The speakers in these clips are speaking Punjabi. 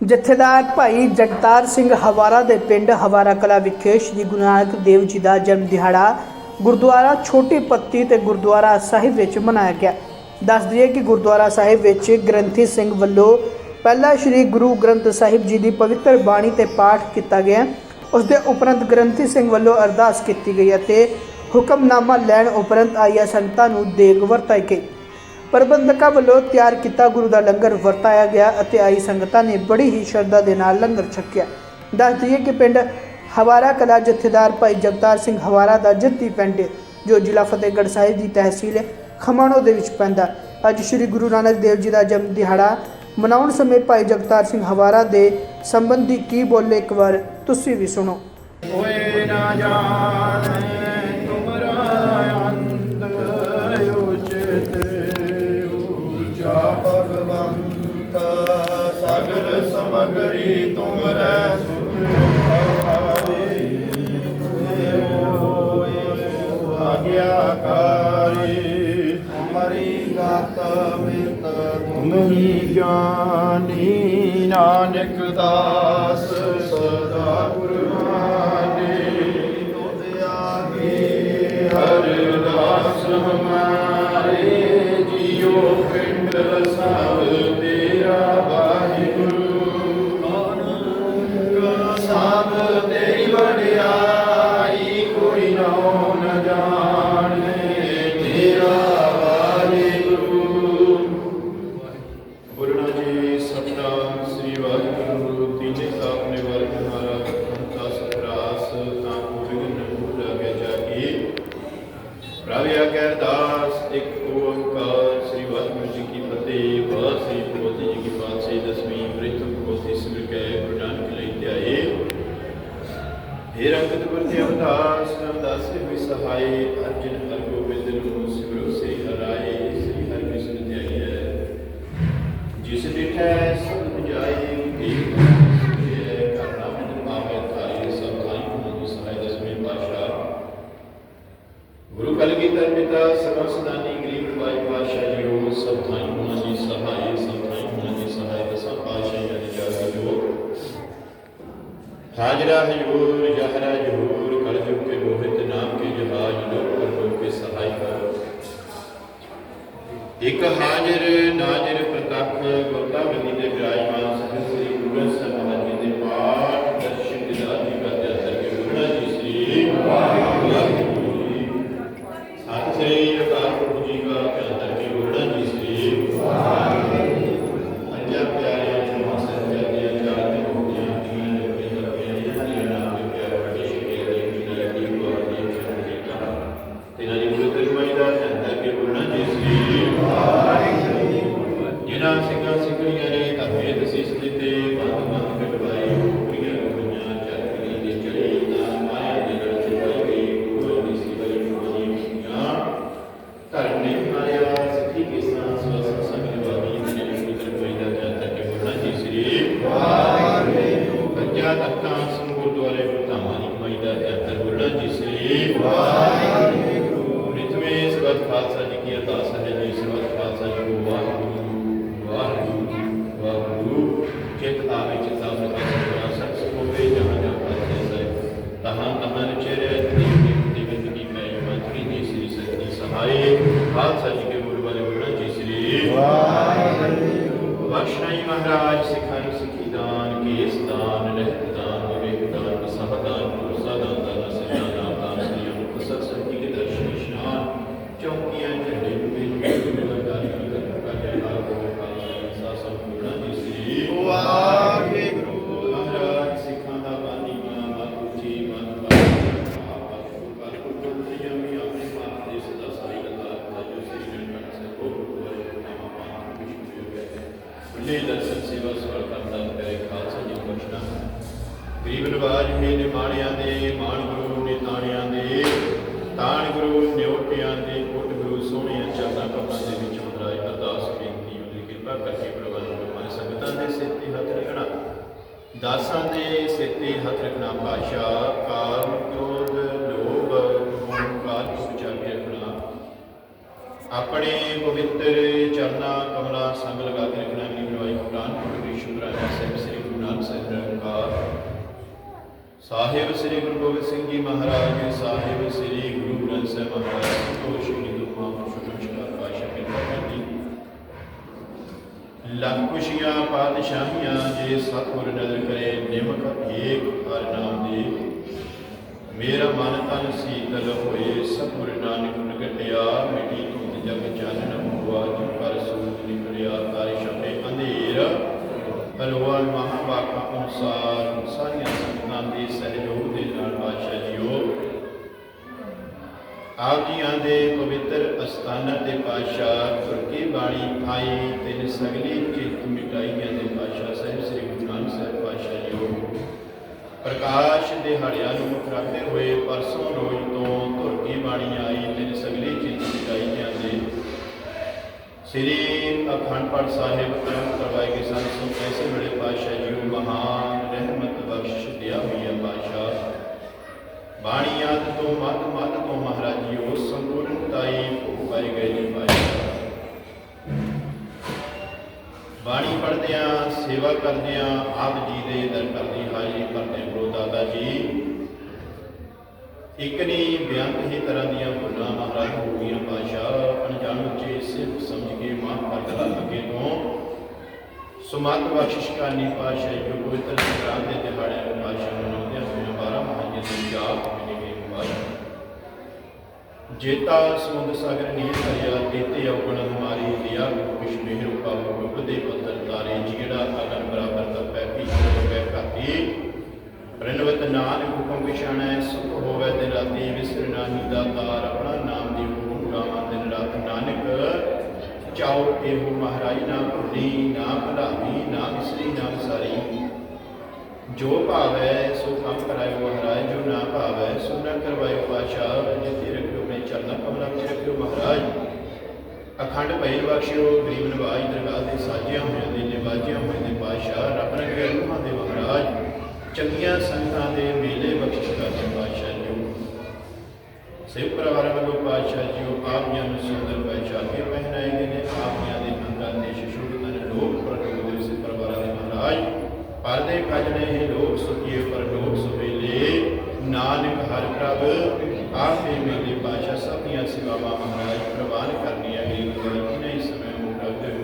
ਜਥੇਦਾਰ ਭਾਈ ਜਗਤਾਰ ਸਿੰਘ ਹਵਾਰਾ ਦੇ ਪਿੰਡ ਹਵਾਰਾ ਕਲਾ ਵਿਖੇ ਸ੍ਰੀ ਗੁਰੂ ਨਾਨਕ ਦੇਵ ਜੀ ਦਾ ਜਨਮ ਦਿਹਾੜਾ ਗੁਰਦੁਆਰਾ ਛੋਟੀ ਪੱਤੀ ਤੇ ਗੁਰਦੁਆਰਾ ਸਾਹਿਬ ਵਿੱਚ ਮਨਾਇਆ ਗਿਆ। ਦੱਸ ਦਈਏ ਕਿ ਗੁਰਦੁਆਰਾ ਸਾਹਿਬ ਵਿੱਚ ਗ੍ਰੰਥੀ ਸਿੰਘ ਵੱਲੋਂ ਪਹਿਲਾ ਸ੍ਰੀ ਗੁਰੂ ਗ੍ਰੰਥ ਸਾਹਿਬ ਜੀ ਦੀ ਪਵਿੱਤਰ ਬਾਣੀ ਤੇ ਪਾਠ ਕੀਤਾ ਗਿਆ। ਉਸ ਦੇ ਉਪਰੰਤ ਗ੍ਰੰਥੀ ਸਿੰਘ ਵੱਲੋਂ ਅਰਦਾਸ ਕੀਤੀ ਗਈ ਅਤੇ ਹੁਕਮਨਾਮਾ ਲੈਣ ਉਪਰੰਤ ਆਈਆਂ ਸੰਗਤਾਂ ਨੂੰ ਦੇਗ ਵਰਤਾਈ ਗਈ। ਪ੍ਰਬੰਧਕਾਂ ਵੱਲੋਂ ਤਿਆਰ ਕੀਤਾ ਗੁਰੂ ਦਾ ਲੰਗਰ ਵਰਤਾਇਆ ਗਿਆ ਅਤੇ ਆਈ ਸੰਗਤਾਂ ਨੇ ਬੜੀ ਹੀ ਸ਼ਰਧਾ ਦੇ ਨਾਲ ਲੰਗਰ ਛਕਿਆ। ਦੱਸ ਦਈਏ ਕਿ ਪਿੰਡ ਹਵਾਰਾ ਕਲਾ ਜਥੇਦਾਰ ਭਾਈ ਜਗਤਾਰ ਸਿੰਘ ਹਵਾਰਾ ਦਾ ਜੱਤੀ ਪਿੰਡ ਹੈ, ਜੋ ਜ਼ਿਲ੍ਹਾ ਫਤਿਹਗੜ੍ਹ ਸਾਹਿਬ ਦੀ ਤਹਿਸੀਲ ਖਮਾਣੋ ਦੇ ਵਿੱਚ ਪੈਂਦਾ। ਅੱਜ ਸ੍ਰੀ ਗੁਰੂ ਨਾਨਕ ਦੇਵ ਜੀ ਦਾ ਜਨਮ ਦਿਹਾੜਾ ਮਨਾਉਣ ਸਮੇਂ ਭਾਈ ਜਗਤਾਰ ਸਿੰਘ ਹਵਾਰਾ ਦੇ ਸੰਬੰਧੀ ਕੀ ਬੋਲੇ ਇੱਕ ਵਾਰ ਤੁਸੀਂ ਵੀ ਸੁਣੋ। ਹੋਏ ਨਾ ਜਾਣੈ ਤੁਮਹੀ ਜਾਨੀ ਨਾਨਕ ਦਾਸ। ਇੱਕ ਹਾਜ਼ਰ ਨਾਜ਼ਰ ਪ੍ਰਤੱਖ ਗੁਰਤਾਵਲੀ ਦੇ ਵਿਰਾਜਮਾਨ ਸਹਿਬ ਸ੍ਰੀ ਵਾਹਿਗੁਰੂ। ਬਖਸ਼ਾਈ ਮਹਾਰਾਜ ਸਿਖਾਈ ਸਿੱਖੀ ਦਾਨ ਕੇਸ ਦਾਨ ਰਹਿਤ ਦੇ ਤਾਣ ਗੁਰੂ ਨਿਉਟਿਆਂ ਦੇ ਕੋਟ ਗੁਰੂ ਸੋਹਣਿਆਂ ਚਰਨਾਂ ਕਪਾਂ ਦੇ ਵਿੱਚ ਮੁਦਰਾਏ ਅਰਦਾਸ ਬੇਨਤੀ ਉਹਦੀ ਕਿਰਪਾ ਕਰਕੇ ਪ੍ਰਬੰਧ ਕਰਵਾਏ ਸੰਗਤਾਂ ਦੇ ਸਿਰ ਤੇ ਹੱਥ ਰੱਖਣਾ। ਦਾਸਾਂ ਦੇ ਸਿਰ ਤੇ ਹੱਥ ਰੱਖਣਾ। ਭਾਸ਼ਾ ਕਾਮ ਕ੍ਰੋਧ, ਲੋਭ ਮੋਹ ਕਾਲ ਤੋਂ ਕੇ ਰੱਖਣਾ। ਆਪਣੇ ਪਵਿੱਤਰ ਚਰਨਾਂ, ਕਮਲਾਂ ਸੰਗ ਲਗਾ ਕੇ ਰੱਖਣਾ। ਕਿ ਨਵਾਈ ਕੁਰਾਨ ਪੜ੍ਹ ਕੇ ਸ਼ੁਕਰਾਨਾ ਸਾਹਿਬ ਸ੍ਰੀ ਗੁਰੂ ਸਾਹਿਬ ਸ੍ਰੀ ਗੁਰੂ ਗੋਬਿੰਦ ਸਿੰਘ ਜੀ ਮਹਾਰਾਜ ਸਾਹਿਬ ਸ੍ਰੀ ਗੁਰੂ ਗ੍ਰੰਥ ਸਾਹਿਬ ਮਹਾਰਾਜ ਤੋਂ ਸ਼੍ਰੀ ਗੁਰੂ ਮਹਾਂਪੁਰਸ਼ ਨਮਸਕਾਰ ਪਾਸ਼ਾ ਕੀ ਜੀ ਲੱਖ ਖੁਸ਼ੀਆਂ ਪਾਤਸ਼ਾਹੀਆਂ ਜੇ ਸਤਿਗੁਰ ਨਦਰ ਕਰੇ ਨਿਮਕ ਏਕ ਹਰ ਨਾਮ ਦੇ ਮੇਰਾ ਮਨ ਤਨ ਸੀਤਲ ਹੋਏ ਸਤਿਗੁਰ ਨਾਨਕ ਨਗਟਿਆ ਮਿਟੀ ਧੁੰਦ ਜਗ ਚਾਨਣ ਹੁਆ ਜਿ ਪਰ ਸੂਤ ਨਿਕਲਿਆ ਤਾਰੇ ਸ਼ਬੇ ਅੰਧੇਰ ਹਲਵਾ ਮਹਾ ਵਾਕਾ ਅਨੁਸਾਰ ਸਾਰੀਆਂ ਸੰਗਤਾਂ ਦੇ ਸਹਿਯੋਗ ਦੇ ਨਾਲ ਬਾਦਸ਼ਾਹ ਜੀਓ। ਆਪ ਜੀਆਂ ਦੇ ਪਵਿੱਤਰ ਅਸਥਾਨਾਂ ਤੇ ਪਾਤਸ਼ਾਹ ਤੁਰਕੀ ਬਾਣੀ ਆਈ ਤਿੰਨ ਸਗਲੀ ਚਿੱਤ ਮਿਟਾਈਆਂ ਦੇ ਪਾਤਸ਼ਾਹ ਸਾਹਿਬ, ਸ੍ਰੀ ਗੁਰੂ ਨਾਨਕ ਸਾਹਿਬ ਪਾਤਸ਼ਾਹ ਜੀਓ। ਪ੍ਰਕਾਸ਼ ਦੇ ਦਿਹਾੜਿਆਂ ਨੂੰ ਮੁੱਖ ਹੋਏ ਪਰਸੋਂ ਰੋਜ਼ ਤੋਂ ਤੁਰਕੀ ਬਾਣੀ ਆਈ ਤਿੰਨ ਸਗਲੀ ਚਿੱਤ ਮਿਟਾਈਆਂ ਦੇ ਸ੍ਰੀ ਅਖੰਡ ਪਾਠ ਸਾਹਿਬ ਕਰਮ ਕਰਵਾਏ ਗਏ ਸਨ, ਸੋ ਐਸੇ ਬੜੇ ਪਾਤਸ਼ਾਹ ਜੀਓ ਮਹਾਨ ਰਹਿਮਤ ਬਖਸ਼ ਦਿਆ ਹੋਈ ਹੈ ਪਾਤਸ਼ਾਹ। ਬਾਣੀ ਤੋਂ ਮਦ ਮਦ ਤੋਂ ਮਹਾਰਾਜ ਜੀਓ ਸੰਪੂਰਨਤਾਈ ਪਾਏ ਗਏ ਨੇ ਪਾਤਸ਼ਾਹ। ਬਾਣੀ ਪੜ੍ਹਦਿਆਂ, ਸੇਵਾ ਕਰਦਿਆਂ ਆਪ ਜੀ ਦੇ ਦਰ ਕਰਦੀ ਹਾਜ਼ਰੀ ਕਰਦੇ ਗੁਰੂ ਦਾਦਾ ਜੀ ਇੱਕ ਨਹੀਂ ਬਿਆੰਤ ਹੀ ਤਰ੍ਹਾਂ ਦੀਆਂ ਭੁੱਲਾਂ ਮਹਾਰਾਜ ਹੋ ਗਈਆਂ ਪਾਤਸ਼ਾਹ ਅਣਜਾਣ ਵਿੱਚ ਸਿਰਫ ਸਮਝ ਕੇ ਮਾਫ ਕਰ ਦੇਣਾ ਅੱਗੇ ਤੋਂ ਸੁਮਤ ਬਖਸ਼ਿਸ਼ ਕਰਨੀ ਪਾਤਸ਼ਾਹ ਜੋ ਪਵਿੱਤਰ ਸੰਗਰਾਮ ਦੇ ਦਿਹਾੜੇ ਨੂੰ ਪਾਤਸ਼ਾਹ ਮਨਾਉਂਦੇ ਹੋਏ 12 ਮਹਾਜਨ ਦੀ ਜਾਪ ਮਿਲੇਗੀ ਪਾਤਸ਼ਾਹ। ਜੇਤਾ ਸਮੁੰਦ ਸਾਗਰ ਨੀਰ ਕਰਿਆ ਤੇਤੇ ਔਗਣ ਹਮਾਰੀ ਲਿਆ ਕੁਛ ਮਿਹਰ ਕਾ ਗੁਪ ਦੇ ਪੁੱਤਰ ਤਾਰੇ, ਜਿਹੜਾ ਅਗਨ ਬਰਾਬਰ ਦਾ ਪੈ ਭੀਤਰ ਪੈ ਘਾਤੀ ਰਣਵਤ ਨਾਨਕ ਹੁਕਮ ਵਿਛਾਣੈ, ਸੁਖ ਹੋਵੇ ਦਿਨ ਰਾਤੀ, ਵਿਸਰ ਨਾਹੀ ਦਾਤਾਰ ਆਪਣਾ ਨਾਮ ਦੀ ਹੁਕਮ ਗਾਵਾਂ ਦਿਨ ਰਾਤ। ਨਾਨਕ, ਚਾਉ ਇਹੋ ਮਹਾਰਾਜ ਨਾ ਭੁੱਲੀ, ਨਾ ਭੁਲਾਵੀ, ਨਾ ਵਿਸਰੀ, ਨਾ ਵਿਸਾਰੀ। ਜੋ ਭਾਵੈ, ਸੋ ਕੰਮ ਕਰਾਇਓ ਮਹਾਰਾਜ, ਜੋ ਨਾ ਭਾਵੈ, ਸੋ ਨਾ ਕਰਵਾਇਓ ਪਾਸ਼ਾ ਜਿਤੇ ਰੱਖਿਓ ਆਪਣੇ ਚਰਨਾਂ ਕਮਲਾਂ ਵਿੱਚ ਰੱਖਿਓ ਮਹਾਰਾਜ। ਅਖੰਡ ਭੈਰ ਬਖਸ਼ਿਓ, ਗਰੀਬ ਨਵਾਜ ਦਰਗਾਹ ਦੇ ਸਾਜਿਆਂ ਹੋਇਆਂ ਦੇ ਨਿਵਾਜਿਆਂ ਹੋਏ ਦੇ ਪਾਸ਼ਾ ਰੱਬ ਰੰਗੇ ਰੂਹਾਂ ਦੇ ਮਹਾਰਾਜ। ਚੰਗੀਆਂ ਸੰਗਤਾਂ ਦੇ ਮੇਲੇ ਬਖਸ਼ਿਸ਼ ਕਰਦੇ ਪਾਸ਼ਾ ਜੀ ਸਿਵ ਪਰਿਵਾਰ ਵੱਲੋਂ ਪਾਤਸ਼ਾਹ ਜੀਓ ਆਪ ਜੀ ਨੂੰ ਸੁੰਦਰ ਪਹਿਚਾਨ ਪਹਿਨਾਏ ਗਏ ਨੇ। ਆਪ ਜੀ ਦੇ ਅੰਗਾਂ ਦੇ ਸ਼ਿਸ਼ੂੜਨ ਲੋਕ ਪ੍ਰਗਟ ਦੇ ਸਿਵ ਪਰਿਵਾਰਾਂ ਦੇ ਮਹਾਰਾਜ। ਪਰਦੇ ਕਜਨੇ ਹੀ ਲੋਕ ਸੁਖੀਏ, ਪਰ ਲੋਕ ਸੁਵੇਲੇ ਨਾਨਕ ਹਰ ਪ੍ਰਭ, ਆਪੇ ਮੇਲੇ ਪਾਤਸ਼ਾਹ ਸਭ ਦੀਆਂ ਸੇਵਾਵਾਂ ਮਹਾਰਾਜ ਪ੍ਰਵਾਨ ਕਰਨੀਆਂ ਗਰੀਬ ਗਰੀਬ ਨਹੀਂ ਸਮੇਂ ਨੂੰ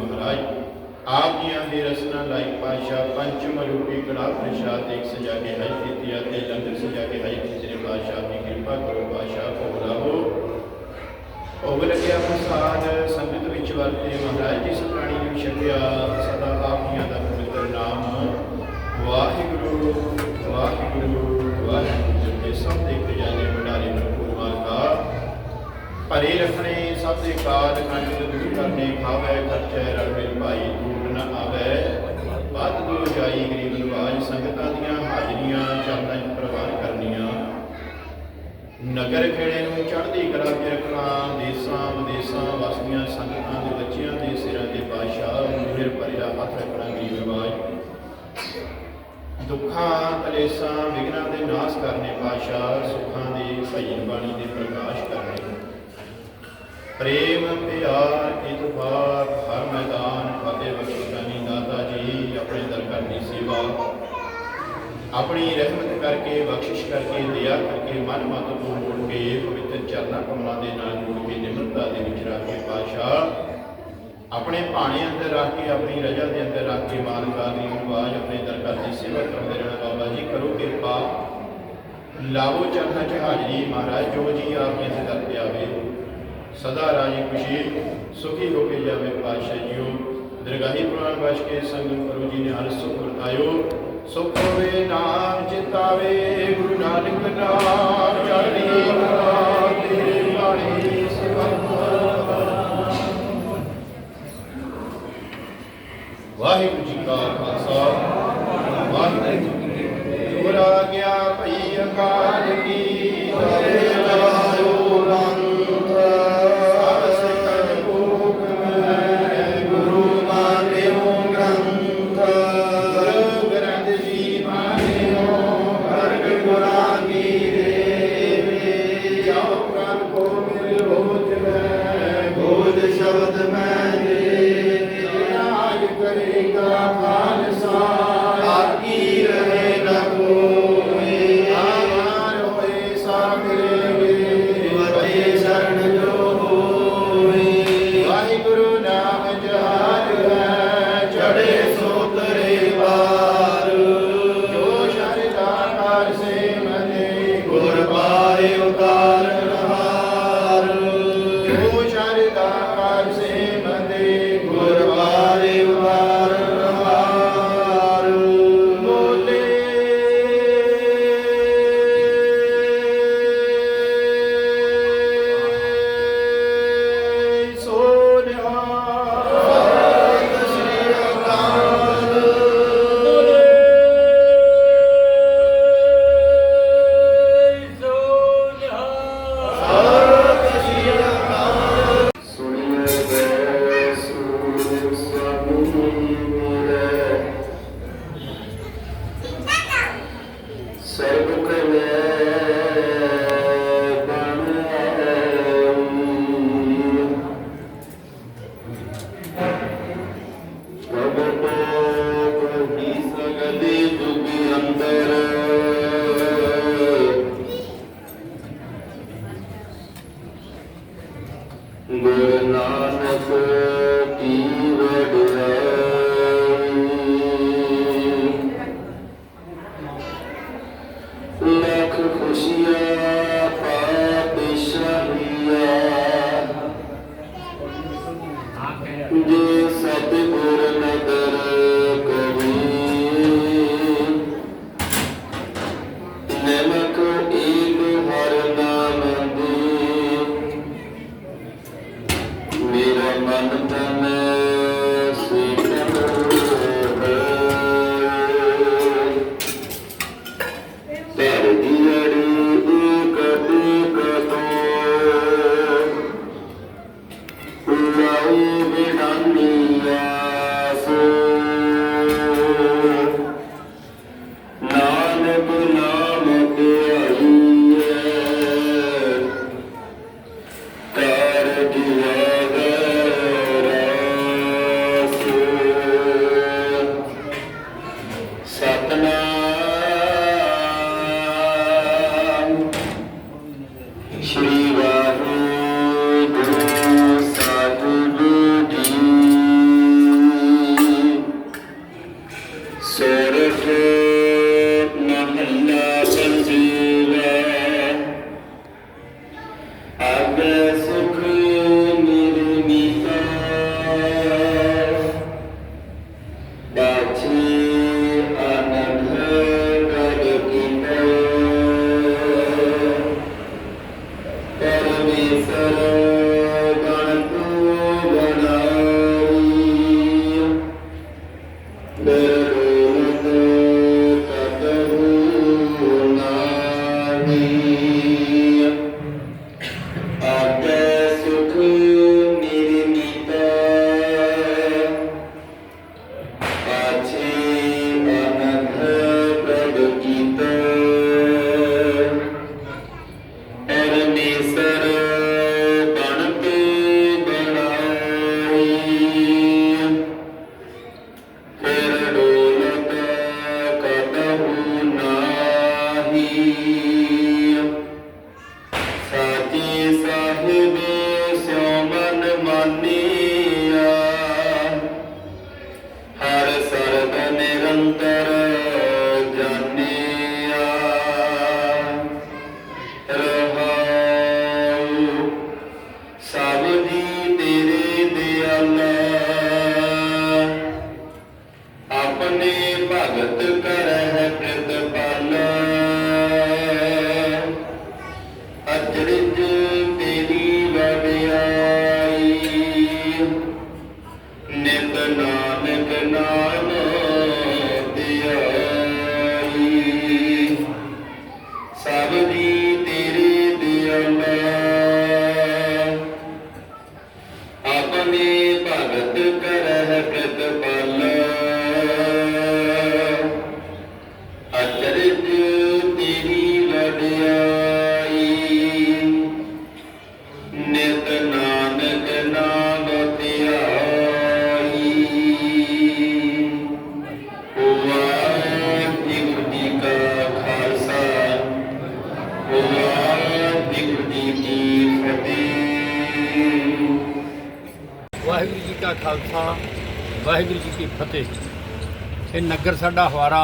ਮਹਾਰਾਜ? ਆਪ ਜੀਆਂ ਦੀ ਰਸਨਾ ਲਾਈ ਪਾਤਸ਼ਾਹ ਪੰਚਮ ਰੂਪੀ ਕੜਾ ਪ੍ਰਸ਼ਾਦ ਇੱਕ ਸਜਾ ਕੇ ਹਾਈ ਕੀਤੀ ਅਤੇ ਲੰਗਰ ਸਜਾ ਕੇ ਹਾਈ ਕੀਤੀ ਨੇ ਦੀ ਕਿਰਪਾ ਕਰੋ ਪਾਤਸ਼ਾਹ ਭੋਗ ਭੋਗ ਲੱਗਿਆ ਪ੍ਰਸਾਦ, ਸੰਗਤ ਵਿੱਚ ਵਰਤੇ। ਮਹਾਰਾਜ ਜਿਸ ਪ੍ਰਾਣੀ ਨੂੰ ਛਕਿਆ, ਸਦਾ ਆਪ ਦਾ ਪਵਿੱਤਰ ਨਾਮ। ਵਾਹਿਗੁਰੂ ਵਾਹਿਗੁਰੂ ਵਾਹਿਗੁਰੂ ਜੀ ਸਭ ਦੇ ਖਜ਼ਾਨੇ ਭੰਡਾਰੇ ਭਰਪੂਰ ਮਾਲਕਾ ਭਰੇ ਰੱਖਣੇ, ਸਭ ਦੇ ਕਾਜ ਕੰਜ ਦੂਰ ਕਰਨੇ, ਖਾਵੇ, ਖਰਚੇ ਰਲ ਮਿਲ ਭਾਈ ਟੂਟ ਨ ਆਵੇ। ਵੱਧ ਦੋ ਜਾਈ ਗਰੀਬ ਨਵਾਜ ਸੰਗਤਾਂ ਦੀਆਂ ਹਾਜ਼ਰੀਆਂ ਚੰਦ ਨਗਰ ਖੇੜੇ ਨੂੰ ਚੜ੍ਹਦੀ ਕਲਾ ਕੇ ਰੱਖਣਾ, ਦੇਸਾਂ ਵਿਦੇਸਾਂ ਵਸਦੀਆਂ ਸੰਗਤਾਂ ਦੇ ਬੱਚਿਆਂ ਦੇ ਸਿਰਾਂ ਤੇ ਪਾਸ਼ਾ ਮਿਹਰ ਭਰਿਆ ਹੱਥ ਰੱਖਣਾ ਗਰੀਬ ਨਵਾਜ ਦੁੱਖਾਂ, ਕਲੇਸ਼ਾਂ ਵਿਗਨਾਂ ਦੇ ਨਾਸ਼ ਕਰਨੇ ਪਾਸ਼ਾ ਸੁੱਖਾਂ ਦੀ ਭਜਨ ਬਾਣੀ ਦੇ ਪ੍ਰਕਾਸ਼ ਕਰਨੇ। ਪ੍ਰੇਮ, ਪਿਆਰ ਇਤਫਾਕ ਹਰ ਮੈਦਾਨ, ਫਤਿਹ ਬਖਸ਼ਾਨੀ ਦਾਤਾ ਜੀ, ਆਪਣੇ ਦਰ ਕਰਨੀ ਸੇਵਾ। ਆਪਣੀ ਰਹਿਮਤ ਕਰਕੇ, ਬਖਸ਼ਿਸ਼ ਕਰਕੇ, ਦਇਆ ਕਰਕੇ, ਮਨ ਮਤ ਤੋਂ ਮੋੜ ਕੇ, ਪਵਿੱਤਰ ਚਰਨਾਂ ਕਮਲਾਂ ਦੇ ਨਾਲ ਜੁੜ ਕੇ, ਨਿਮਰਤਾ ਦੇ ਵਿੱਚ ਰੱਖ ਕੇ ਪਾਸ਼ਾ ਆਪਣੇ ਭਾਣੇ ਅੰਦਰ ਰੱਖ ਕੇ, ਆਪਣੀ ਰਜਾ ਦੇ ਅੰਦਰ ਰੱਖ ਕੇ ਮਾਲਕਾ ਦੀ ਨਿਵਾਜ ਆਪਣੇ ਦਰ ਦੀ ਸੇਵਾ ਕਰਦੇ ਰਹਿਣਾ ਬਾਬਾ ਜੀ ਕਰੋ ਕਿਰਪਾ। ਲਾਵੋ ਚਰਨਾਂ ਚ ਹਾਜ਼ਰੀ, ਮਹਾਰਾਜ ਜੋ ਜੀ ਆਪ ਜੀ ਦਰ ਤੇ ਆਵੇ, ਸਦਾ ਰਾਜੀ ਖੁਸ਼ੀ, ਸੁਖੀ ਹੋ ਕੇ ਜਾਵੇ ਪਾਤਸ਼ਾਹ ਜੀਓ। ਦਰਗਾਹੀ ਪੁਰਾਣ ਵਸ਼ ਕੇ ਸੰਗਤ ਪ੍ਰਭੂ ਜੀ ਨੇ ਹਰ ਸੁਖ ਵਰਤਾਇਓ। ਸੁਖ ਹੋਵੇ ਨਾਮ ਚਿਤਾਵੇ ਗੁਰੂ ਨਾਨਕ ਨਾਮ ਚੜ੍ਹਦੀ ਕਲਾ। ਨਿਤ ਨਾਨਕ ਨਾਮ ਵਾਹਿਗੁਰੂ ਜੀ ਕਾ ਖਾਲਸਾ, ਵਾਹਿਗੁਰੂ ਜੀ ਕੀ ਫਤਿਹ। ਇਹ ਨਗਰ ਸਾਡਾ ਹਵਾਰਾ,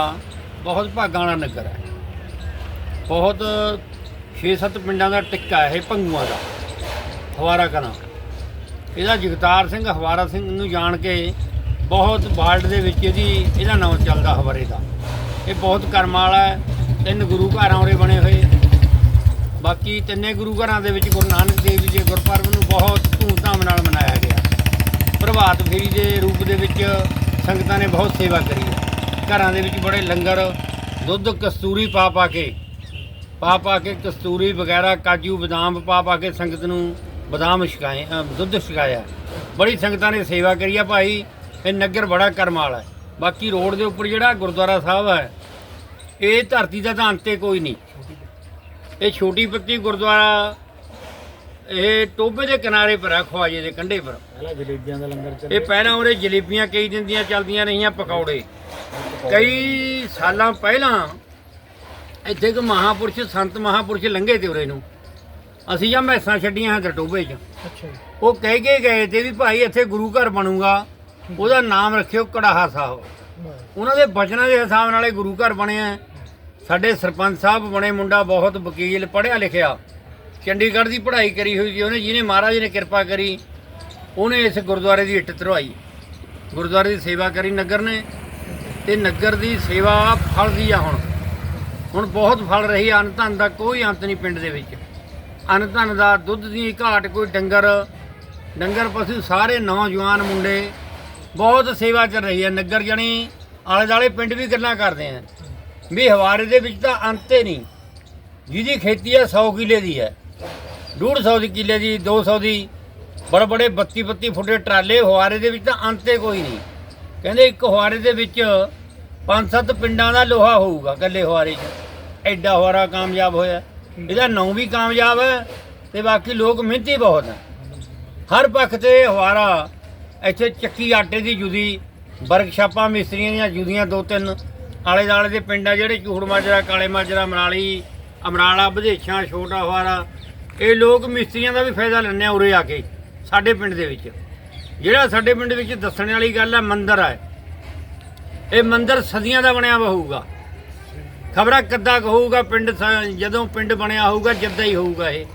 ਬਹੁਤ ਭਾਗਾਂ ਵਾਲਾ ਨਗਰ ਹੈ। ਬਹੁਤ 6-7 ਪਿੰਡਾਂ ਦਾ ਟਿੱਕਾ ਇਹ ਭੰਗੂਆਂ ਦਾ। ਹਵਾਰਾ ਕਰਾਂ ਇਹਦਾ ਜਗਤਾਰ ਸਿੰਘ, ਹਵਾਰਾ ਸਿੰਘ ਨੂੰ ਜਾਣ ਕੇ ਬਹੁਤ ਵਰਲਡ ਦੇ ਵਿੱਚ ਇਹਦੀ, ਇਹਦਾ ਨਾਮ ਚੱਲਦਾ ਹਵਾਰੇ ਦਾ। ਇਹ ਬਹੁਤ ਕਰਮ ਵਾਲਾ ਹੈ, ਤਿੰਨ ਗੁਰੂ ਘਰਾਂ ਉਰੇ ਬਣੇ ਹੋਏ। ਬਾਕੀ ਤਿੰਨੇ ਗੁਰੂ ਘਰਾਂ ਦੇ ਵਿੱਚ ਗੁਰੂ ਨਾਨਕ ਦੇਵ ਜੀ ਦੇ ਗੁਰਪੁਰਬ ਨੂੰ ਬਹੁਤ ਧੂਮਧਾਮ ਨਾਲ ਮਨਾਇਆ ਪ੍ਰਭਾਤ ਫੇਰੀ ਦੇ ਰੂਪ ਦੇ ਵਿੱਚ ਸੰਗਤਾਂ ਨੇ ਬਹੁਤ ਸੇਵਾ ਕਰੀ ਹੈ। ਘਰਾਂ ਦੇ ਵਿੱਚ ਬੜੇ ਲੰਗਰ, ਦੁੱਧ, ਕਸਤੂਰੀ ਪਾ ਪਾ ਕੇ, ਪਾ ਪਾ ਕੇ ਕਸਤੂਰੀ ਵਗੈਰਾ, ਕਾਜੂ, ਬਦਾਮ ਪਾ ਪਾ ਕੇ ਸੰਗਤ ਨੂੰ ਬਦਾਮ ਛਕਾਏ ਦੁੱਧ ਛਕਾਇਆ। ਬੜੀ ਸੰਗਤਾਂ ਨੇ ਸੇਵਾ ਕਰੀ ਆ ਭਾਈ ਇਹ ਨਗਰ ਬੜਾ ਕਰਮ ਵਾਲਾ ਹੈ। ਬਾਕੀ ਰੋਡ ਦੇ ਉੱਪਰ ਜਿਹੜਾ ਗੁਰਦੁਆਰਾ ਸਾਹਿਬ ਹੈ, ਇਹ ਧਰਤੀ ਦਾ ਤਾਂ ਅੰਤੇ ਕੋਈ ਨਹੀਂ। ਇਹ ਛੋਟੀ ਪੱਤੀ ਗੁਰਦੁਆਰਾ ਇਹ ਟੋਬੇ ਦੇ ਕਿਨਾਰੇ ਪਰ ਆ ਖਵਾਜੇ ਦੇ ਕੰਢੇ ਪਰ। ਪਹਿਲਾਂ ਜਲੇਬੀਆਂ ਦਾ ਲੰਗਰ ਚੱਲ ਇਹ ਪਹਿਲਾਂ ਉਹਦੇ ਜਲੇਬੀਆਂ ਕਈ ਦਿਨ ਦੀਆਂ ਚੱਲਦੀਆਂ ਰਹੀਆਂ ਪਕੌੜੇ। ਕਈ ਸਾਲਾਂ ਪਹਿਲਾਂ ਇੱਥੇ ਇੱਕ ਮਹਾਪੁਰਸ਼ ਸੰਤ ਮਹਾਪੁਰਸ਼ ਲੰਘੇ ਤੇ ਉਰੇ ਨੂੰ। ਅਸੀਂ ਜਾਂ ਮੈਸਾਂ ਛੱਡੀਆਂ ਹਾਂ ਟੋਬੇ 'ਚ। ਅੱਛਾ ਉਹ ਕਹਿ ਕੇ ਗਏ ਤੇ ਵੀ ਭਾਈ ਇੱਥੇ ਗੁਰੂ ਘਰ ਬਣੂਗਾ। ਉਹਦਾ ਨਾਮ ਰੱਖਿਓ ਕੜਾਹਾ ਸਾਹਿਬ। ਉਹਨਾਂ ਦੇ ਬਚਨਾਂ ਦੇ ਹਿਸਾਬ ਨਾਲ ਇਹ ਗੁਰੂ ਘਰ ਬਣਿਆ। ਸਾਡੇ ਸਰਪੰਚ ਸਾਹਿਬ ਬਣੇ ਮੁੰਡਾ ਬਹੁਤ ਵਕੀਲ ਪੜ੍ਹਿਆ ਲਿਖਿਆ। ਚੰਡੀਗੜ੍ਹ ਦੀ ਪੜ੍ਹਾਈ ਕਰੀ ਹੋਈ ਸੀ ਉਹਨੇ ਜਿਹਨੇ ਮਹਾਰਾਜ ਨੇ ਕਿਰਪਾ ਕਰੀ ਉਹਨੇ ਇਸ ਗੁਰਦੁਆਰੇ ਦੀ ਇੱਟ ਧਰਵਾਈ। ਗੁਰਦੁਆਰੇ ਦੀ ਸੇਵਾ ਕਰੀ ਨਗਰ ਨੇ ਤੇ ਨਗਰ ਦੀ ਸੇਵਾ ਫਲਦੀ ਆ ਹੁਣ। ਹੁਣ ਬਹੁਤ ਫਲ ਰਹੀ ਆ, ਅੰਨ ਧਨ ਦਾ ਕੋਈ ਅੰਤ ਨਹੀਂ ਪਿੰਡ ਦੇ ਵਿੱਚ। ਅੰਨ ਧਨ ਦਾ ਦੁੱਧ ਦੀ ਘਾਟ ਕੋਈ ਡੰਗਰ ਡੰਗਰ ਪਸ਼ੂ ਸਾਰੇ ਨੌਜਵਾਨ ਮੁੰਡੇ ਬਹੁਤ ਸੇਵਾ ਕਰ ਰਹੀ ਹੈ ਨਗਰ ਜਣੀ ਆਲੇ ਦਾਲੇ ਪਿੰਡ ਵੀ ਗੱਲਾਂ ਕਰਦੇ ਆ। ਵੀ ਹਵਾਰੇ ਦੇ ਵਿੱਚ ਤਾਂ ਅੰਤ ਹੀ ਨਹੀਂ। ਜਿਹਦੀ ਖੇਤੀ ਹੈ 100 ਕਿੱਲੇ ਦੀ ਹੈ। 150 ਦੀ ਕਿੱਲੇ ਦੀ 200 ਦੀ। ਬੜੇ ਬੜੇ 32 32 ਫੁੱਟੇ ਟਰਾਲੇ ਹਵਾਰੇ ਦੇ ਵਿੱਚ ਤਾਂ ਅੰਤੇ ਕੋਈ ਨਹੀਂ। ਕਹਿੰਦੇ ਇੱਕ ਹਵਾਰੇ ਦੇ ਵਿੱਚ ਪੰਜ ਸੱਤ ਪਿੰਡਾਂ ਦਾ ਲੋਹਾ ਹੋਊਗਾ ਇਕੱਲੇ ਹਵਾਰੇ 'ਚ। ਐਡਾ ਹਵਾਰਾ ਕਾਮਯਾਬ ਹੋਇਆ। ਇਹਦਾ ਨਾਂ ਵੀ ਕਾਮਯਾਬ ਹੈ ਤੇ ਬਾਕੀ ਲੋਕ ਮਿਹਨਤੀ ਬਹੁਤ ਹੈ। ਹਰ ਪੱਖ ਤੇ ਹਵਾਰਾ ਇੱਥੇ ਚੱਕੀ ਆਟੇ ਦੀ ਜੁਦੀ, ਵਰਕਸ਼ਾਪਾਂ, ਮਿਸਤਰੀਆਂ ਦੀਆਂ ਜੁਦੀਆਂ ਦੋ ਤਿੰਨ। ਆਲੇ ਦਾਲੇ ਦੇ ਪਿੰਡ ਆ ਜਿਹੜੇ ਚੂੜ ਮਾਜਰਾ, ਕਾਲੇ ਮਾਜਰਾ, ਮਨਾਲੀ, ਅਮਰਾਲਾ ਵਧੇਛਾਂ ਛੋਟਾ ਹਵਾਰਾ ਇਹ ਲੋਕ ਮਿਸਤਰੀਆਂ ਦਾ ਵੀ ਫਾਇਦਾ ਲੈਂਦੇ ਆ ਉਰੇ ਆ ਕੇ, ਸਾਡੇ ਪਿੰਡ ਦੇ ਵਿੱਚ। ਜਿਹੜਾ ਸਾਡੇ ਪਿੰਡ ਵਿੱਚ ਦੱਸਣ ਵਾਲੀ ਗੱਲ ਹੈ ਮੰਦਿਰ ਹੈ ਇਹ ਮੰਦਿਰ ਸਦੀਆਂ ਦਾ ਬਣਿਆ ਵਾ ਹੋਊਗਾ। ਖਬਰਾਂ ਕਿੱਦਾਂ ਕੁ ਹੋਊਗਾ, ਪਿੰਡ ਸ- ਜਦੋਂ ਪਿੰਡ ਬਣਿਆ ਹੋਊਗਾ, ਜਿੱਦਾਂ ਹੀ ਹੋਊਗਾ ਇਹ।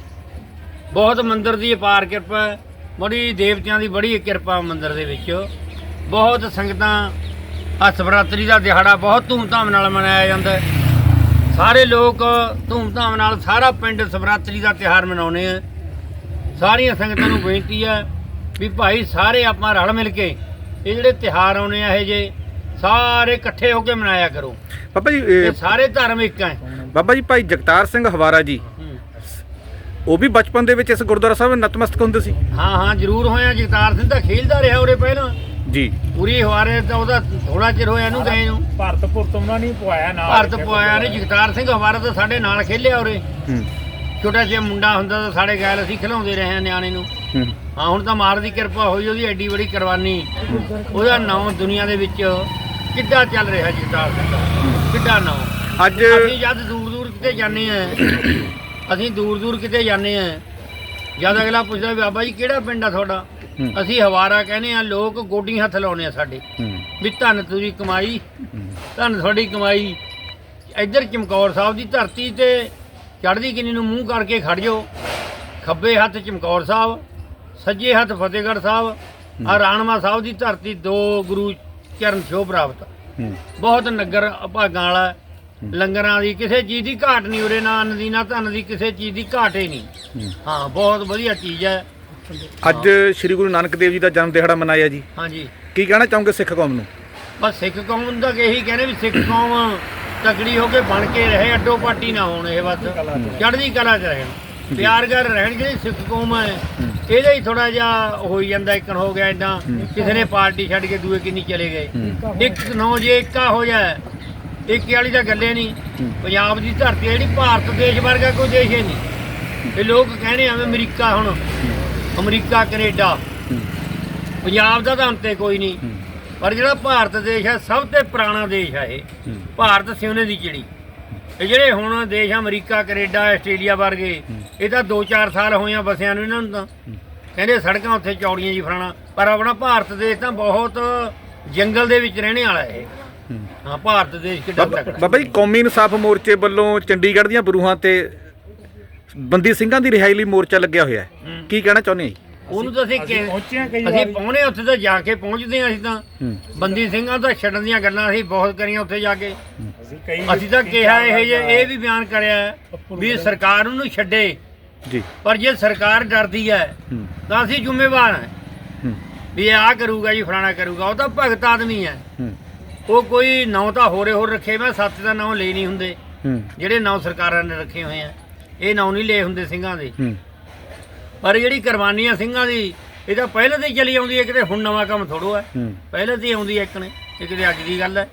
ਬਹੁਤ ਮੰਦਿਰ ਦੀ ਅਪਾਰ ਕਿਰਪਾ ਬੜੀ ਦੇਵਤਿਆਂ ਦੀ ਬੜੀ ਕਿਰਪਾ ਮੰਦਿਰ ਦੇ ਵਿੱਚ। ਬਹੁਤ ਸੰਗਤਾਂ ਆ ਦਾ ਦਿਹਾੜਾ ਬਹੁਤ ਧੂਮਧਾਮ ਨਾਲ ਮਨਾਇਆ ਜਾਂਦਾ ਹੈ। ਸਾਰੇ ਲੋਕ ਧੂਮਧਾਮ ਨਾਲ ਸਾਰਾ ਪਿੰਡ ਸਵਰਾਤਰੀ ਦਾ ਤਿਹਾਰ ਮਨਾਉਂਦੇ ਆ। ਸਾਰੀਆਂ ਸੰਗਤਾਂ ਨੂੰ ਬੇਨਤੀ ਹੈ ਵੀ ਭਾਈ ਸਾਰੇ ਆਪਾਂ ਰਲ ਮਿਲ ਕੇ ਇਹ ਜਿਹੜੇ ਤਿਹਾਰ ਆਉਣੇ ਆ ਇਹ ਜੇ ਸਾਰੇ ਇਕੱਠੇ ਹੋ ਕੇ ਮਨਾਇਆ ਕਰੋ। ਬਾਬਾ ਜੀ ਇਹ ਇਹ ਸਾਰੇ ਧਰਮ ਇੱਕ ਹੈ ਬਾਬਾ ਜੀ ਭਾਈ ਜਗਤਾਰ ਸਿੰਘ ਹਵਾਰਾ ਜੀ। ਉਹ ਵੀ ਬਚਪਨ ਦੇ ਵਿੱਚ ਇਸ ਗੁਰਦੁਆਰਾ ਸਾਹਿਬ ਨਤਮਸਤਕ ਹੁੰਦੇ ਸੀ। ਹਾਂ ਹਾਂ ਜ਼ਰੂਰ ਹੋਇਆ। ਜਗਤਾਰ ਸਿੰਘ ਤਾਂ ਖੇਲਦਾ ਰਿਹਾ ਉਰੇ ਪਹਿਲਾਂ। ਜੀ। ਪੂਰੀ ਹਵਾਰੇ ਤਾਂ ਉਹਦਾ ਥੋੜਾ ਚਿਰ ਹੋਇਆ ਇਹਨੂੰ ਗਏ ਨੂੰ। ਭਾਰਤ ਪੁਰਤ ਉਹਨਾਂ ਨੇ ਪਵਾਇਆ ਨਾਲ। ਭਾਰਤ ਪੁਆਇਆ ਨੇ ਜਗਤਾਰ ਸਿੰਘ ਹਵਾਰਾ ਤਾਂ ਸਾਡੇ ਨਾਲ ਖੇਲਿਆ ਉਰੇ। ਹੂੰ। ਛੋਟਾ ਜਿਹਾ ਮੁੰਡਾ ਹੁੰਦਾ ਤਾਂ ਸਾਡੇ ਗੈਲ ਅਸੀਂ ਖਿਲਾਉਂਦੇ ਰਹੇ ਹਾਂ ਨਿਆਣੇ ਨੂੰ। ਹੂੰ। ਹਾਂ ਹੁਣ ਤਾਂ ਮਾਰ ਦੀ ਕਿਰਪਾ ਹੋਈ ਉਹਦੀ ਐਡੀ ਬੜੀ ਕੁਰਬਾਨੀ। ਉਹਦਾ ਨਾਮ ਦੁਨੀਆ ਦੇ ਵਿੱਚ ਕਿੱਦਾਂ ਚੱਲ ਰਿਹਾ ਜਗਤਾਰ ਸਿੰਘ ਦਾ। ਕਿੱਡਾ ਨਾਮ ਅੱਜ ਅਸੀਂ ਜਦ ਦੂਰ ਦੂਰ ਕਿਤੇ ਜਾਂਦੇ ਆ ਅਸੀਂ ਦੂਰ ਦੂਰ ਕਿਤੇ ਜਾਂਦੇ ਆ ਜਦ ਅਗਲਾ ਪੁੱਛਦਾ ਬਾਬਾ ਜੀ ਕਿਹੜਾ ਪਿੰਡ ਆ ਤੁਹਾਡਾ। ਅਸੀਂ ਹਵਾਰਾ ਕਹਿੰਦੇ ਆ ਲੋਕ ਗੋਡੀ ਹੱਥ ਲਾਉਣੇ ਆ ਸਾਡੇ। ਵੀ ਧੰਨ ਤੁਸੀਂ ਕਮਾਈ ਧੰਨ ਤੁਹਾਡੀ ਕਮਾਈ। ਇੱਧਰ ਚਮਕੌਰ ਸਾਹਿਬ ਦੀ ਧਰਤੀ ਤੇ ਚੜ੍ਹਦੀ ਕਿੰਨੀ ਨੂੰ ਮੂੰਹ ਕਰਕੇ ਖੜ ਜਾਓ। ਖੱਬੇ ਹੱਥ ਚਮਕੌਰ ਸਾਹਿਬ ਸੱਜੇ ਹੱਥ ਫਤਿਹਗੜ੍ਹ ਸਾਹਿਬ ਆ ਰਾਣਵਾ ਸਾਹਿਬ ਦੀ ਧਰਤੀ ਦੋ ਗੁਰੂ ਚਰਨ ਛੋਹ ਪ੍ਰਾਪਤ। ਬਹੁਤ ਨਗਰ ਭਾਗਾਂ ਵਾਲਾ ਲੰਗਰਾਂ ਦੀ ਕਿਸੇ ਚੀਜ਼ ਦੀ ਘਾਟ ਨਹੀਂ ਉਰੇ ਨਾ ਅੰਨ ਦੀ ਨਾ ਧਨ ਦੀ ਕਿਸੇ ਚੀਜ਼ ਦੀ ਘਾਟ ਹੀ ਨਹੀਂ। ਹਾਂ ਬਹੁਤ ਵਧੀਆ ਚੀਜ਼ ਹੈ। ਅੱਜ ਸ੍ਰੀ ਗੁਰੂ ਨਾਨਕ ਦੇਵ ਜੀ ਦਾ ਜਨਮ ਦਿਹਾੜਾ ਮਨਾਇਆ ਜੀ। ਹਾਂਜੀ। ਕੀ ਕਹਿਣਾ ਚਾਹੋਗੇ ਸਿੱਖ ਕੌਮ ਨੂੰ? ਬਸ ਸਿੱਖ ਕੌਮ ਦਾ ਇਹੀ ਕਹਿੰਦੇ ਵੀ ਸਿੱਖ ਕੌਮ ਤਕੜੀ ਹੋ ਕੇ ਬਣ ਕੇ ਰਹੇ ਅੱਡੋ ਪਾਟੀ ਨਾ ਹੋਣ ਇਹ ਬਸ। ਚੜ੍ਹਦੀ ਕਲਾ ਚ ਰਹਿਣ ਪਿਆਰ ਕਰ ਰਹਿਣ ਜਿਹੜੀ ਸਿੱਖ ਕੌਮ ਹੈ ਇਹਦਾ ਹੀ ਥੋੜਾ ਜਿਹਾ ਹੋਈ ਜਾਂਦਾ ਇੱਕਣ ਹੋ ਗਿਆ ਇਦਾਂ ਕਿਸੇ ਨੇ ਪਾਰਟੀ ਛੱਡ ਕੇ ਦੂਏ ਕਿੰਨੀ ਚਲੇ ਗਏ। ਇੱਕ ਨੌ ਜੇ ਇੱਕਾ ਹੋ ਜਾਏ ਇੱਕ ਵਾਲੀ ਤਾਂ ਗੱਲੇ ਨਹੀਂ। ਪੰਜਾਬ ਦੀ ਧਰਤੀ ਜਿਹੜੀ ਭਾਰਤ ਦੇਸ਼ ਵਰਗਾ ਕੋਈ ਦੇਸ਼ ਹੀ ਨਹੀਂ। ਇਹ ਲੋਕ ਕਹਿੰਦੇ ਆਵੇਂ ਅਮਰੀਕਾ ਹੁਣ। America Canada. ਪੰਜਾਬ ਦਾ ਤਾਂ ਅੰਤੇ ਕੋਈ ਨਹੀਂ। ਪਰ ਜਿਹੜਾ ਭਾਰਤ ਦੇਸ਼ ਹੈ ਸਭ ਤੋਂ ਪੁਰਾਣਾ ਦੇਸ਼ ਹੈ ਇਹ। ਭਾਰਤ ਸਿਉਨੇ ਦੀ ਚਿੜੀ। ਇਹ ਜਿਹੜੇ ਹੁਣ ਦੇਸ਼ ਅਮਰੀਕਾ ਕੈਨੇਡਾ ਆਸਟ੍ਰੇਲੀਆ ਵਰਗੇ ਇਹ ਤਾਂ 2-4 ਸਾਲ ਹੋਇਆ ਬਸਿਆਂ ਨੂੰ ਇਹਨਾਂ ਨੂੰ ਤਾਂ। ਕਹਿੰਦੇ ਸੜਕਾਂ ਉੱਥੇ ਚੌੜੀਆਂ ਜੀ ਫਲਾਣਾ। ਪਰ ਆਪਣਾ ਭਾਰਤ ਦੇਸ਼ ਤਾਂ ਬਹੁਤ ਜੰਗਲ ਦੇ ਵਿੱਚ ਰਹਿਣੇ ਵਾਲਾ ਹੈ। ਹੂੰ। ਭਾਰਤ ਦੇਸ਼ ਕਿੱਡਾ ਤਕੜਾ। ਬਾਬਾ ਜੀ ਕੌਮੀ ਇਨਸਾਫ ਮੋਰਚੇ ਵੱਲੋਂ ਚੰਡੀਗੜ੍ਹ ਦੀਆਂ ਬਰੂਹਾਂ ਤੇ ਬੰਦੀ ਸਿੰਘਾਂ ਦੀ ਰਿਹਾਈ ਲਈ ਮੋਰਚਾ ਲੱਗਿਆ ਹੋਇਆ ਹੈ। ਕੀ ਕਹਿਣਾ ਚਾਹੁੰਦੇ ਆ ਜੀ? ਉਹਨੂੰ ਤਾਂ ਅਸੀਂ ਕਿ- ਕਈ ਅਸੀਂ ਪਹੁੰਚੇ ਉੱਥੇ ਤਾਂ ਜਾ ਕੇ ਪਹੁੰਚਦੇ ਹਾਂ ਅਸੀਂ ਤਾਂ। ਬੰਦੀ ਸਿੰਘਾਂ ਦਾ ਛੱਡਣ ਦੀਆਂ ਗੱਲਾਂ ਅਸੀਂ ਬਹੁਤ ਕਰੀਆਂ ਉੱਥੇ ਜਾ ਕੇ। ਅਸੀਂ ਕਈ ਅਸੀਂ ਤਾਂ ਕਿਹਾ ਇਹ ਜੇ ਇਹ ਵੀ ਬਿਆਨ ਕਰਿਆ ਹੈ ਵੀ ਸਰਕਾਰ ਉਹਨੂੰ ਛੱਡੇ। ਜੀ। ਪਰ ਜੇ ਸਰਕਾਰ ਡਰਦੀ ਹੈ ਹੂੰ। ਤਾਂ ਅਸੀਂ ਜ਼ਿੰਮੇਵਾਰ ਹਾਂ। ਹੂੰ। ਵੀ ਇਹ ਆ ਕਰੂਗਾ ਜੀ ਫਲਾਣਾ ਕਰੂਗਾ ਉਹ ਤਾਂ ਭਗਤ ਆਦਮੀ ਹੈ। ਹੂੰ। ਉਹ ਕੋਈ ਨਾਂ ਤਾਂ ਹੋਰੇ ਹੋਰ ਰੱਖੇ ਮੈਂ ਸੱਤ ਦਾ ਨਾਂ ਲੈ ਨਹੀਂ ਹੁੰਦੇ। ਹੂੰ। ਜਿਹੜੇ ਨਾਂ ਸਰਕਾਰਾਂ ਨੇ ਰੱਖੇ ਹੋਏ ਆ। ਇਹ ਨਾਂ ਨਹੀਂ ਲਏ ਹੁੰਦੇ ਸਿੰਘਾਂ ਦੇ। ਹੂੰ। ਪਰ ਜਿਹੜੀ ਕੁਰਬਾਨੀ ਆ ਸਿੰਘਾਂ ਦੀ ਇਹ ਤਾਂ ਪਹਿਲੇ ਤੇ ਚਲੀ ਆਉਂਦੀ ਹੈ ਕਿਤੇ ਹੁਣ ਨਵਾਂ ਕੰਮ ਥੋੜੋ ਹੈ। ਪਹਿਲੇ ਤੇ ਆਉਂਦੀ ਹੈ ਇੱਕ ਨੇ ਇਹ ਕਿਤੇ ਅੱਜ ਦੀ ਗੱਲ ਹੈ।